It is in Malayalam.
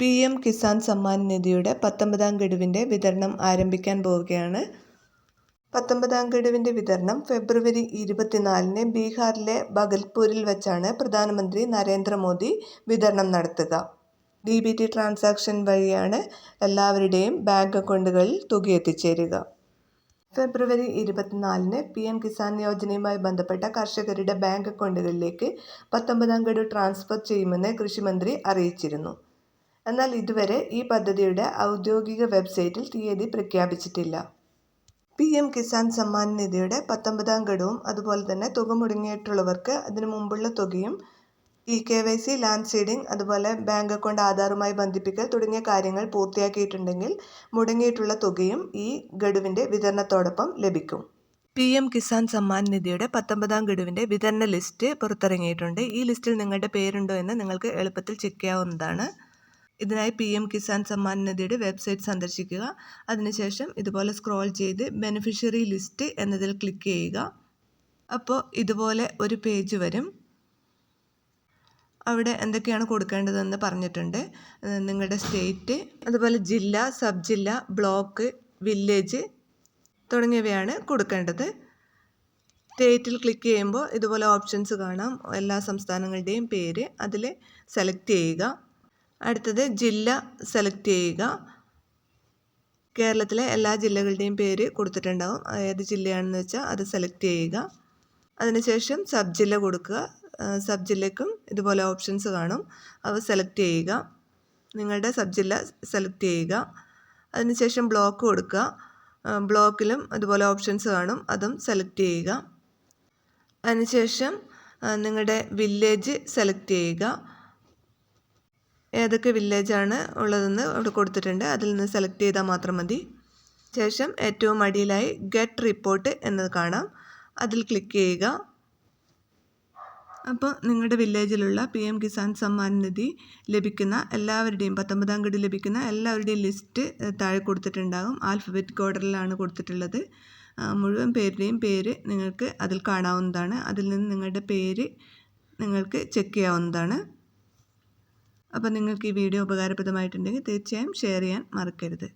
പി എം കിസാൻ സമ്മാൻ നിധിയുടെ പത്തൊമ്പതാം ഗഡുവിന്റെ വിതരണം ആരംഭിക്കാൻ പോവുകയാണ്. പത്തൊമ്പതാം ഗഡുവിന്റെ വിതരണം ഫെബ്രുവരി ഇരുപത്തിനാലിന് ബീഹാറിലെ ബഗൽപൂരിൽ വെച്ചാണ് പ്രധാനമന്ത്രി നരേന്ദ്രമോദി വിതരണം നടത്തുക. ഡി ബി ടി ട്രാൻസാക്ഷൻ വഴിയാണ് എല്ലാവരുടെയും ബാങ്ക് അക്കൗണ്ടുകളിൽ തുക എത്തിച്ചേരുക. ഫെബ്രുവരി ഇരുപത്തിനാലിന് പി എം കിസാൻ യോജനയുമായി ബന്ധപ്പെട്ട കർഷകരുടെ ബാങ്ക് അക്കൗണ്ടുകളിലേക്ക് പത്തൊമ്പതാം ഗഡു ട്രാൻസ്ഫർ ചെയ്യുമെന്ന് കൃഷിമന്ത്രി അറിയിച്ചിരുന്നു. എന്നാൽ ഇതുവരെ ഈ പദ്ധതിയുടെ ഔദ്യോഗിക വെബ്സൈറ്റിൽ തീയതി പ്രഖ്യാപിച്ചിട്ടില്ല. പി എം കിസാൻ സമ്മാൻ നിധിയുടെ പത്തൊമ്പതാം ഘടവും അതുപോലെ തന്നെ തുക മുടങ്ങിയിട്ടുള്ളവർക്ക് അതിനു മുമ്പുള്ള തുകയും E K Y C land seeding അതുപോലെ ബാങ്ക് അക്കൗണ്ട് ആധാറുമായി ബന്ധിപ്പിക്കൽ തുടങ്ങിയ കാര്യങ്ങൾ പൂർത്തിയാക്കിയിട്ടുണ്ടെങ്കിൽ മുടങ്ങിയിട്ടുള്ള തുകയും ഈ ഗഡുവിന്റെ വിതരണത്തോടൊപ്പം ലഭിക്കും. പി എം കിസാൻ സമ്മാൻ നിധിയുടെ പത്തൊമ്പതാം ഗഡുവിന്റെ വിതരണ ലിസ്റ്റ് പുറത്തിറങ്ങിയിട്ടുണ്ട്. ഈ ലിസ്റ്റിൽ നിങ്ങളുടെ പേരുണ്ടോ എന്ന് നിങ്ങൾക്ക് എളുപ്പത്തിൽ ചെക്ക് ചെയ്യാവുന്നതാണ്. ഇതിനായി പി എം കിസാൻ സമ്മാൻ നിധിയുടെ വെബ്സൈറ്റ് സന്ദർശിക്കുക. അതിനുശേഷം ഇതുപോലെ സ്ക്രോൾ ചെയ്ത് ബെനിഫിഷ്യറി ലിസ്റ്റ് എന്നതിൽ ക്ലിക്ക് ചെയ്യുക. അപ്പോൾ ഇതുപോലെ ഒരു പേജ് വരും. അവിടെ എന്തൊക്കെയാണ് കൊടുക്കേണ്ടതെന്ന് പറഞ്ഞിട്ടുണ്ട്. നിങ്ങളുടെ സ്റ്റേറ്റ് അതുപോലെ ജില്ല സബ് ജില്ല ബ്ലോക്ക് വില്ലേജ് തുടങ്ങിയവയാണ് കൊടുക്കേണ്ടത്. സ്റ്റേറ്റിൽ ക്ലിക്ക് ചെയ്യുമ്പോൾ ഇതുപോലെ ഓപ്ഷൻസ് കാണാം. എല്ലാ സംസ്ഥാനങ്ങളുടെയും പേര് അതിൽ സെലക്ട് ചെയ്യുക. അടുത്തത് ജില്ല സെലക്ട് ചെയ്യുക. കേരളത്തിലെ എല്ലാ ജില്ലകളുടെയും പേര് കൊടുത്തിട്ടുണ്ടാവും. ഏത് ജില്ലയാണെന്ന് വെച്ചാൽ അത് സെലക്ട് ചെയ്യുക. അതിനുശേഷം സബ് ജില്ല കൊടുക്കുക. സബ് ജില്ലയ്ക്കും ഇതുപോലെ ഓപ്ഷൻസ് കാണും. അവ സെലക്ട് ചെയ്യുക. നിങ്ങളുടെ സബ് ജില്ല സെലക്ട് ചെയ്യുക. അതിനുശേഷം ബ്ലോക്ക് കൊടുക്കുക. ബ്ലോക്കിലും അതുപോലെ ഓപ്ഷൻസ് കാണും. അതും സെലക്ട് ചെയ്യുക. അതിനുശേഷം നിങ്ങളുടെ വില്ലേജ് സെലക്ട് ചെയ്യുക. ഏതൊക്കെ വില്ലേജാണ് ഉള്ളതെന്ന് അവിടെ കൊടുത്തിട്ടുണ്ട്. അതിൽ നിന്ന് സെലക്ട് ചെയ്താൽ മാത്രം മതി. ശേഷം ഏറ്റവും അടിയിലായി ഗെറ്റ് റിപ്പോർട്ട് എന്നത് കാണാം. അതിൽ ക്ലിക്ക് ചെയ്യുക. അപ്പോൾ നിങ്ങളുടെ വില്ലേജിലുള്ള പി എം കിസാൻ സമ്മാൻ നിധി ലഭിക്കുന്ന എല്ലാവരുടെയും പത്തൊമ്പതാം ഗഡു ലഭിക്കുന്ന എല്ലാവരുടെയും ലിസ്റ്റ് താഴെ കൊടുത്തിട്ടുണ്ടാകും. ആൽഫബറ്റിക് ഓർഡറിലാണ് കൊടുത്തിട്ടുള്ളത്. മുഴുവൻ പേരുടെയും പേര് നിങ്ങൾക്ക് അതിൽ കാണാവുന്നതാണ്. അതിൽ നിന്ന് നിങ്ങളുടെ പേര് നിങ്ങൾക്ക് ചെക്ക് ചെയ്യാവുന്നതാണ്. അപ്പോൾ നിങ്ങൾക്ക് ഈ വീഡിയോ ഉപകാരപ്രദമായിട്ടുണ്ടെങ്കിൽ തീർച്ചയായും ഷെയർ ചെയ്യാൻ മറക്കരുത്.